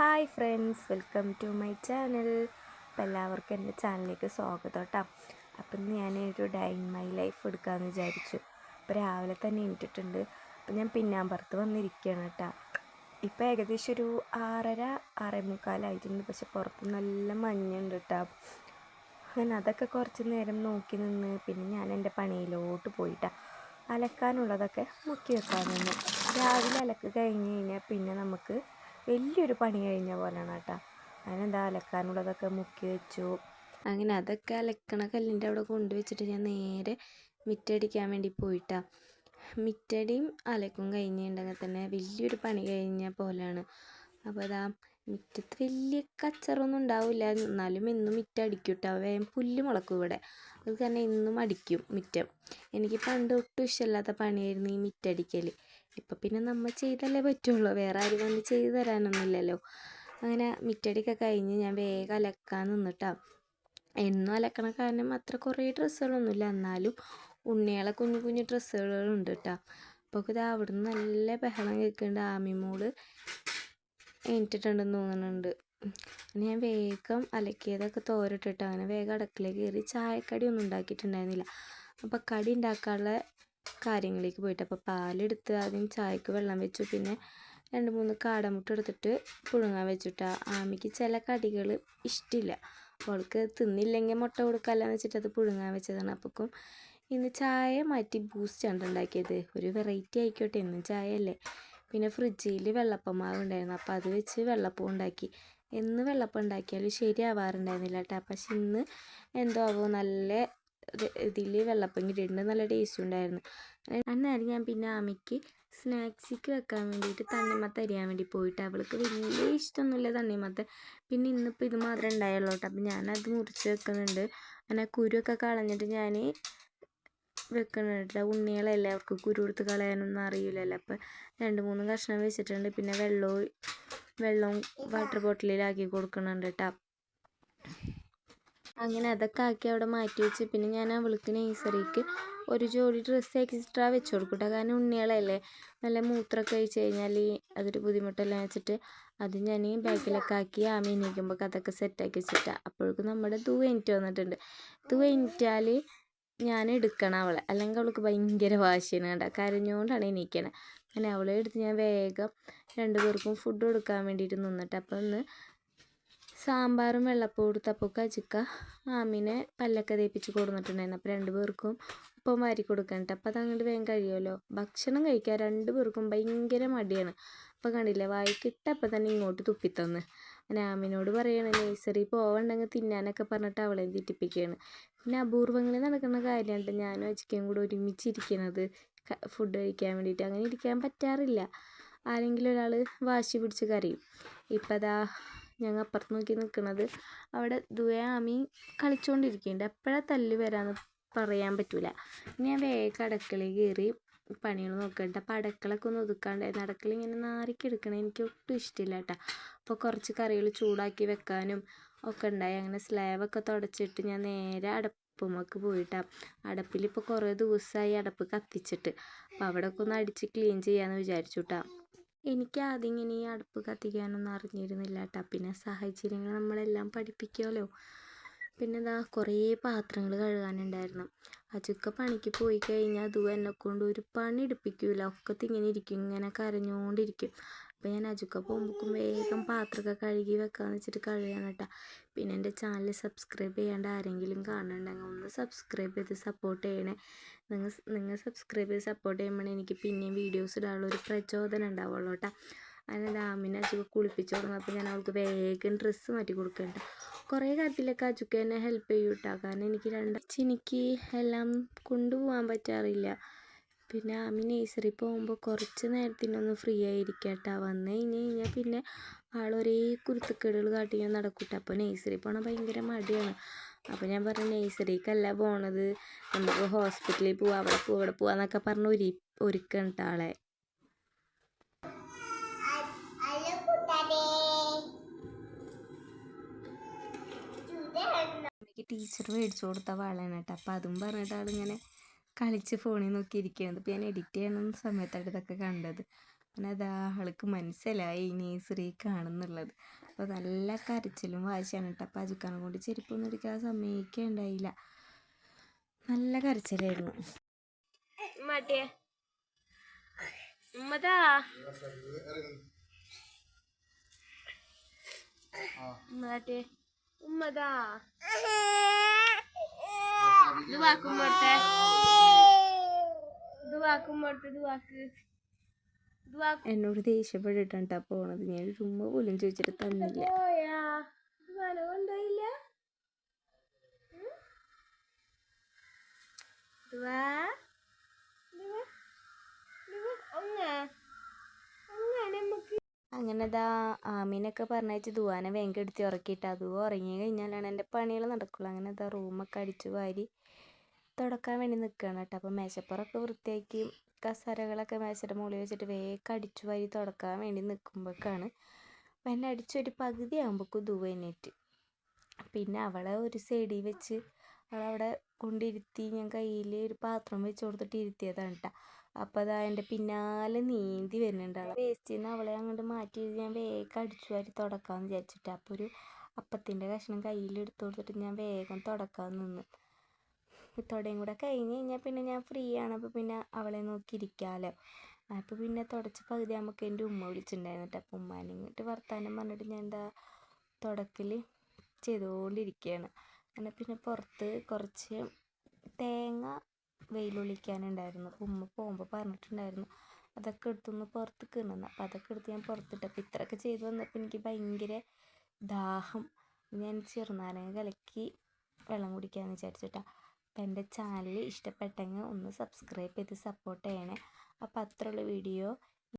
Hi friends welcome to my channel. അപ്പോൾ എല്ലാവർക്കും എന്റെ ചാനലിലേക്ക് സ്വാഗതം കേട്ടോ അപ്പം ഞാൻ ഒരു ഡൈ മൈ ലൈഫ് എടുക്കാമെന്ന് വിചാരിച്ചു. അപ്പോൾ രാവിലെ തന്നെ എണീറ്റിട്ടുണ്ട്. അപ്പം ഞാൻ പിന്നാമ്പുറത്ത് വന്നിരിക്കുകയാണ് കേട്ടോ ഇപ്പോൾ ഏകദേശം ഒരു ആറര ആറേ മുക്കാലായിട്ടുണ്ട് പക്ഷെ പുറത്ത് നല്ല മഞ്ഞുണ്ട് കേട്ടോ അങ്ങനെ അതൊക്കെ കുറച്ച് നേരം നോക്കി നിന്ന് പിന്നെ ഞാൻ എന്റെ പണിയിലോട്ട് പോയിട്ടാ അലക്കാനുള്ളതൊക്കെ മുക്കി വെക്കാൻ നിന്നു. രാവിലെ അലക്ക് കഴിഞ്ഞ് കഴിഞ്ഞാൽ പിന്നെ നമുക്ക് വലിയൊരു പണി കഴിഞ്ഞ പോലെയാണ് കേട്ടോ. അതിനെന്താ അലക്കാനുള്ളതൊക്കെ മുക്കി വെച്ചു. അങ്ങനെ അതൊക്കെ അലക്കണ കല്ലിന്റെ അവിടെ കൊണ്ടുവച്ചിട്ട് ഞാൻ നേരെ മിറ്റടിക്കാൻ വേണ്ടി പോയിട്ടാ. മിറ്റടിയും അലക്കും കഴിഞ്ഞിട്ടുണ്ടെങ്കിൽ തന്നെ വലിയൊരു പണി കഴിഞ്ഞ പോലെയാണ്. അപ്പോൾ അതാ മുറ്റത്ത് വലിയ കച്ചറൊന്നും ഉണ്ടാവില്ല. എന്നാലും ഇന്നും മിറ്റം അടിക്കും കേട്ടോ വേഗം പുല്ല് മുളക്കും ഇവിടെ. അത് കാരണം ഇന്നും അടിക്കും മുറ്റം. എനിക്ക് പണ്ട് ഒട്ടും ഇഷ്ടമില്ലാത്ത പണിയായിരുന്നു ഈ മിറ്റടിക്കൽ. ഇപ്പം പിന്നെ നമ്മൾ ചെയ്തല്ലേ പറ്റുള്ളൂ. വേറെ ആരും വന്ന് ചെയ്ത് തരാനൊന്നുമില്ലല്ലോ. അങ്ങനെ മിറ്റടിയൊക്കെ കഴിഞ്ഞ് ഞാൻ വേഗം അലക്കാൻ നിന്നിട്ടാ. എന്നും അലക്കണ കാരണം അത്ര കുറേ ഡ്രസ്സുകളൊന്നുമില്ല. എന്നാലും ഉണ്ണികളെ കുഞ്ഞു കുഞ്ഞു ഡ്രസ്സുകളുണ്ട് കേട്ടോ അപ്പോൾ ഇത് അവിടുന്ന് നല്ല ബഹളം കേൾക്കുന്നുണ്ട് ആമിമോൾ എണീറ്റിട്ടുണ്ടെന്ന് തോന്നുന്നുണ്ട്. ഞാൻ വേഗം അലക്കിയതൊക്കെ തോരട്ടിട്ട് അങ്ങനെ വേഗം അടുക്കളയിൽ കയറി ചായക്കടി ഒന്നും ഉണ്ടാക്കിയിട്ടുണ്ടായിരുന്നില്ല. അപ്പോൾ കടി ഉണ്ടാക്കാനുള്ള കാര്യങ്ങളിലേക്ക് പോയിട്ട്. അപ്പോൾ പാലെടുത്ത് ആദ്യം ചായക്ക് വെള്ളം വെച്ചു. പിന്നെ രണ്ട് മൂന്ന് കാടമുട്ട എടുത്തിട്ട് പുഴുങ്ങാൻ വെച്ചിട്ട്. ആമിക്ക് ചില കടികൾ ഇഷ്ടമില്ല അവൾക്ക് തിന്നില്ലെങ്കിൽ മുട്ട കൊടുക്കാമല്ലെന്ന് വെച്ചിട്ട് അത് പുഴുങ്ങാൻ വെച്ചതാണ്. അപ്പോഴേക്കും ഇന്ന് ചായ മാറ്റി ബൂസ്റ്റ് ആണ് ഉണ്ടാക്കിയത്. ഒരു വെറൈറ്റി ആയിക്കോട്ടെ. എന്നും ചായ അല്ലേ പിന്നെ ഫ്രിഡ്ജിൽ വെള്ളപ്പം മാവ് ഉണ്ടായിരുന്നു. അപ്പോൾ അത് വെച്ച് വെള്ളപ്പം ഉണ്ടാക്കി. എന്ന് വെള്ളപ്പം ഉണ്ടാക്കിയാലും ശരിയാവാറുണ്ടായിരുന്നില്ല കേട്ടോ പക്ഷെ ഇന്ന് എന്തോ ആവോ നല്ല ഇതിൽ വെള്ളപ്പം കിട്ടിയിട്ടുണ്ട്. നല്ല ടേസ്റ്റ് ഉണ്ടായിരുന്നു. അന്നേരം ഞാൻ പിന്നെ അമ്മയ്ക്ക് സ്നാക്സിക്ക് വെക്കാൻ വേണ്ടിയിട്ട് തണ്ണിമത്ത അരിയാൻ വേണ്ടി പോയിട്ട് അവൾക്ക് വലിയ ഇഷ്ടമൊന്നുമില്ല തണ്ണിമത്ത. പിന്നെ ഇന്നിപ്പോൾ ഇത് മാത്രമേ ഉണ്ടായുള്ളൂ കേട്ടോ. അപ്പം ഞാനത് മുറിച്ച് വെക്കുന്നുണ്ട്. അങ്ങനെ കുരുവൊക്കെ കളഞ്ഞിട്ട് ഞാൻ വെക്കുന്നുണ്ട് ഉണ്ണികളല്ലേ അവർക്ക് കുരു എടുത്ത് കളയാനൊന്നും അറിയില്ലല്ലോ. അപ്പം രണ്ട് മൂന്ന് കഷ്ണം വെച്ചിട്ടുണ്ട്. പിന്നെ വെള്ളവും വെള്ളവും വാട്ടർ ബോട്ടിലാക്കി കൊടുക്കുന്നുണ്ട് കേട്ടോ. അങ്ങനെ അതൊക്കെ ആക്കി അവിടെ മാറ്റി വെച്ച്. പിന്നെ ഞാൻ അവൾക്ക് നഴ്സറിക്ക് ഒരു ജോഡി ഡ്രസ്സ് എക്സ്ട്രാ വെച്ച് കൊടുക്കട്ടെ. കാരണം ഉണ്ണികളല്ലേ നല്ല മൂത്രമൊക്കെ കഴിച്ച് കഴിഞ്ഞാൽ അതൊരു ബുദ്ധിമുട്ടെല്ലാം വെച്ചിട്ട് അത് ഞാൻ ബാക്കിലൊക്കെ ആക്കി ആമി എണീക്കുമ്പോൾ അതൊക്കെ സെറ്റാക്കി വെച്ചിട്ടാണ് അപ്പോഴേക്കും നമ്മുടെ തൂ എണീറ്റ് വന്നിട്ടുണ്ട്. തൂ എണീറ്റാൽ ഞാൻ എടുക്കണം അവളെ. അല്ലെങ്കിൽ അവൾക്ക് ഭയങ്കര വാശിയാണ് കേട്ടോ. കരഞ്ഞുകൊണ്ടാണ് എണീക്കണേ. അങ്ങനെ അവളെ എടുത്ത് ഞാൻ വേഗം രണ്ടു പേർക്കും ഫുഡ് കൊടുക്കാൻ വേണ്ടിയിട്ട് നിന്നിട്ട്. അപ്പം ഒന്ന് സാമ്പാറും വെള്ളപ്പവും കൊടുത്തപ്പോൾ അജിക്ക ആമിനെ പല്ലൊക്കെ തേപ്പിച്ച് കൊടുത്തിട്ടുണ്ടായിരുന്നു അപ്പോൾ രണ്ട് പേർക്കും ഉപ്പം വാരി കൊടുക്കണ്ട അപ്പോൾ അതങ്ങോട്ട് വേഗം കഴിയുമല്ലോ? ഭക്ഷണം കഴിക്കാൻ രണ്ട് പേർക്കും ഭയങ്കര മടിയാണ്. അപ്പോൾ കണ്ടില്ലേ വായിക്കിട്ടപ്പോൾ തന്നെ ഇങ്ങോട്ട് തുപ്പിത്തന്ന്. രാമിനോട് പറയണ നേഴ്സറി പോവണ്ടെങ്കിൽ തിന്നാനൊക്കെ പറഞ്ഞിട്ട് അവളെ തെറ്റിപ്പിക്കുകയാണ് പിന്നെ അപൂർവങ്ങളിൽ നടക്കുന്ന കാര്യമുണ്ട് ഞാനും അജിക്കയും കൂടെ ഒരുമിച്ചിരിക്കണത് ഫുഡ് കഴിക്കാൻ വേണ്ടിയിട്ട്. അങ്ങനെ ഇരിക്കാൻ പറ്റാറില്ല. ആരെങ്കിലും ഒരാൾ വാശി പിടിച്ച് കരയും. ഇപ്പം അതാ ഞങ്ങൾ അപ്പുറത്ത് നോക്കി നിൽക്കുന്നത് അവിടെ ദുയാമി കളിച്ചുകൊണ്ടിരിക്കുന്നുണ്ട് എപ്പോഴാണ് തല്ല് വരാമെന്ന് പറയാൻ പറ്റില്ല ഞാൻ വേഗം അടുക്കളയിൽ കയറി പണികൾ നോക്കണ്ട. അപ്പോൾ അടക്കളൊക്കെ ഒന്ന് ഒതുക്കാണ്ടായിരുന്നു അടക്കള ഇങ്ങനെ നാറിക്കെടുക്കണ എനിക്ക് ഒട്ടും ഇഷ്ടമില്ല കേട്ടോ അപ്പോൾ കുറച്ച് കറികൾ ചൂടാക്കി വെക്കാനും ഒക്കെ ഉണ്ടായി. അങ്ങനെ സ്ലാബൊക്കെ തുടച്ചിട്ട് ഞാൻ നേരെ അടപ്പുമൊക്കെ പോയിട്ടാണ് അടപ്പിൽ ഇപ്പോൾ കുറേ ദിവസമായി അടപ്പ് കത്തിച്ചിട്ട്. അപ്പോൾ അവിടെയൊക്കെ ഒന്ന് അടിച്ച് ക്ലീൻ ചെയ്യാമെന്ന് വിചാരിച്ചു കേട്ടോ എനിക്ക് ആദ്യം ഇങ്ങനെ ഈ അടുപ്പ് കത്തിക്കാനൊന്നും അറിഞ്ഞിരുന്നില്ല കേട്ടോ പിന്നെ സാഹചര്യങ്ങൾ നമ്മളെല്ലാം പഠിപ്പിക്കുമല്ലോ പിന്നെ എന്താ കുറേ പാത്രങ്ങൾ കഴുകാനുണ്ടായിരുന്നു. അതൊക്കെ പണിക്ക് പോയി കഴിഞ്ഞാൽ അതും എന്നെക്കൊണ്ട് ഒരു പണി എടുപ്പിക്കില്ല ഒക്കെ ഇങ്ങനെ ഇരിക്കും ഇങ്ങനെ കരഞ്ഞുകൊണ്ടിരിക്കും അപ്പോൾ ഞാൻ അജുക്ക പോകുമ്പോഴേക്കും വേഗം പാത്രമൊക്കെ കഴുകി വെക്കാമെന്ന് വെച്ചിട്ട് കഴുകാൻ കേട്ടോ. പിന്നെ എന്റെ ചാനൽ സബ്സ്ക്രൈബ് ചെയ്യാണ്ട് ആരെങ്കിലും കാണുന്നുണ്ടെങ്കിൽ ഒന്ന് സബ്സ്ക്രൈബ് ചെയ്ത് സപ്പോർട്ട് ചെയ്യണേ. നിങ്ങൾ നിങ്ങൾ സബ്സ്ക്രൈബ് ചെയ്ത് സപ്പോർട്ട് ചെയ്യുമ്പോൾ എനിക്ക് പിന്നെയും വീഡിയോസ് ഇടാനുള്ള ഒരു പ്രചോദനം ഉണ്ടാവുള്ളൂ കേട്ടോ. അങ്ങനെ ഡാമിനെ അജുക്ക കുളിപ്പിച്ച് തുടങ്ങുമ്പോൾ ഞാൻ അവൾക്ക് വേഗം ഡ്രസ്സ് മാറ്റി കൊടുക്കണ്ട കുറേ കാര്യത്തിലൊക്കെ അജുക്ക എന്നെ ഹെൽപ്പ് ചെയ്യൂട്ടോ. കാരണം എനിക്ക് രണ്ട് എനിക്ക് എല്ലാം കൊണ്ടുപോകാൻ പറ്റാറില്ല. പിന്നെ ആമി നേഴ്സറി പോകുമ്പോൾ കുറച്ച് നേരത്തിനൊന്ന് ഫ്രീ ആയിരിക്കുക കേട്ടോ വന്നു കഴിഞ്ഞ് കഴിഞ്ഞാൽ പിന്നെ ആളൊരേ കുരുത്തക്കേടുകൾ കാട്ടി ഞാൻ നടക്കൂട്ടെ. അപ്പോൾ നേഴ്സറി പോകണം ഭയങ്കര മടിയാണ്. അപ്പോൾ ഞാൻ പറഞ്ഞു നേഴ്സറിക്കല്ല പോണത്. നമുക്ക് ഹോസ്പിറ്റലിൽ പോവാം അവിടെ പോവാം അവിടെ പോവാന്നൊക്കെ പറഞ്ഞ് ഒരു ഒരുക്കണ്ട ആളെ. ടീച്ചർ മേടിച്ചു കൊടുത്ത വളയാണ് കേട്ടോ അപ്പോൾ അതും പറഞ്ഞിട്ട് ആളിങ്ങനെ കളിച്ച് ഫോണിൽ നോക്കി ഇരിക്കുകയാണ് അപ്പോൾ ഞാൻ എഡിറ്റ് ചെയ്യണ സമയത്താണ് ഇതൊക്കെ കണ്ടത്. അങ്ങനെ അത് ആൾക്ക് മനസ്സിലായി നേഴ്സറി കാണുന്നുള്ളത്. അപ്പോൾ നല്ല കരച്ചിലും വാശിയാണ് കേട്ടോ. അപ്പോൾ അജുക്കാനെ കൊണ്ട് ചെരുപ്പൊന്നും എടുക്കാൻ സമ്മതിക്കുകയുണ്ടായില്ല നല്ല കരച്ചിലായിരുന്നു. ഉമ്മതാ. ഉമ്മതാ. ഇത് വാക്ക് എന്നോട് ദേഷ്യപ്പെട്ടിട്ടാണ് പോണത്. ഞാൻ ഒരു ഉമ്മ പോലും ചോദിച്ചിട്ട് തന്നില്ല. അങ്ങനെ ദാ ആമീനൊക്കെ പറഞ്ഞയച്ച് ദുവാനെ വേഗം എടുത്ത് ഉറക്കിയിട്ട് അതും ഉറങ്ങി കഴിഞ്ഞാലാണ് എന്റെ പണികൾ നടക്കുള്ളൂ. അങ്ങനെ ദാ റൂമൊക്കെ അടിച്ചു വാരി തുടക്കാൻ വേണ്ടി നിൽക്കുകയാണ് കേട്ടോ അപ്പോൾ മേശപ്പുറമൊക്കെ വൃത്തിയാക്കി കസരകളൊക്കെ മേശയുടെ മുകളിൽ വെച്ചിട്ട് വേഗം അടിച്ചു വാരി തുടക്കാൻ വേണ്ടി നിൽക്കുമ്പോഴേക്കാണ് അപ്പം എന്നെ അടിച്ചൊരു പകുതി ആകുമ്പോഴേക്കും ദുവേനേറ്റ് പിന്നെ അവളെ ഒരു സൈഡിൽ വെച്ച് അവളവിടെ കൊണ്ടിരുത്തി ഞാൻ കയ്യിൽ ഒരു പാത്രം വെച്ച് കൊടുത്തിട്ട് ഇരുത്തിയതാണ് കേട്ടോ അപ്പോൾ അതാ എന്റെ പിന്നാലെ നീന്തി വരുന്നുണ്ട് അവളെ. വേസ്റ്റിൽ നിന്ന് അവളെ അങ്ങോട്ട് മാറ്റി ഞാൻ വേഗം അടിച്ചു വാരി തുടക്കാമെന്ന് വിചാരിച്ചിട്ട്. അപ്പോൾ ഒരു അപ്പത്തിന്റെ കഷ്ണം കയ്യിൽ എടുത്തു കൊടുത്തിട്ട് ഞാൻ വേഗം തുടക്കാൻ നിന്നു. തുടയും കൂടെ കഴിഞ്ഞ് കഴിഞ്ഞാൽ പിന്നെ ഞാൻ ഫ്രീ ആണ്. അപ്പോൾ പിന്നെ അവളെ നോക്കി ഇരിക്കാമല്ലോ അപ്പോൾ പിന്നെ തുടച്ച പകുതി നമുക്ക് എന്റെ ഉമ്മ വിളിച്ചിട്ടുണ്ടായിരുന്നു അപ്പോൾ ഉമ്മാനെ ഇങ്ങോട്ട് വർത്താനം പറഞ്ഞിട്ട് ഞാൻ എന്താ തുടക്കിൽ ചെയ്തുകൊണ്ടിരിക്കുകയാണ് അങ്ങനെ പിന്നെ പുറത്ത് കുറച്ച് തേങ്ങ വെയിലൊളിക്കാനുണ്ടായിരുന്നു. അപ്പോൾ ഉമ്മ പോകുമ്പോൾ പറഞ്ഞിട്ടുണ്ടായിരുന്നു അതൊക്കെ എടുത്തൊന്ന് പുറത്ത് ഇടണം അപ്പോൾ അതൊക്കെ എടുത്ത് ഞാൻ പുറത്തിട്ട്. അപ്പോൾ ഇത്രയൊക്കെ ചെയ്ത് വന്നപ്പോൾ എനിക്ക് ഭയങ്കര ദാഹം. ഞാൻ ചെറുനാരങ്ങ കലക്കി വെള്ളം കുടിക്കാമെന്ന് വിചാരിച്ചിട്ടാ അപ്പോൾ എന്റെ ചാനൽ ഇഷ്ടപ്പെട്ടെങ്കിൽ ഒന്ന് സബ്സ്ക്രൈബ് ചെയ്ത് സപ്പോർട്ട് ചെയ്യണേ. അപ്പോൾ അത്രയുള്ള വീഡിയോ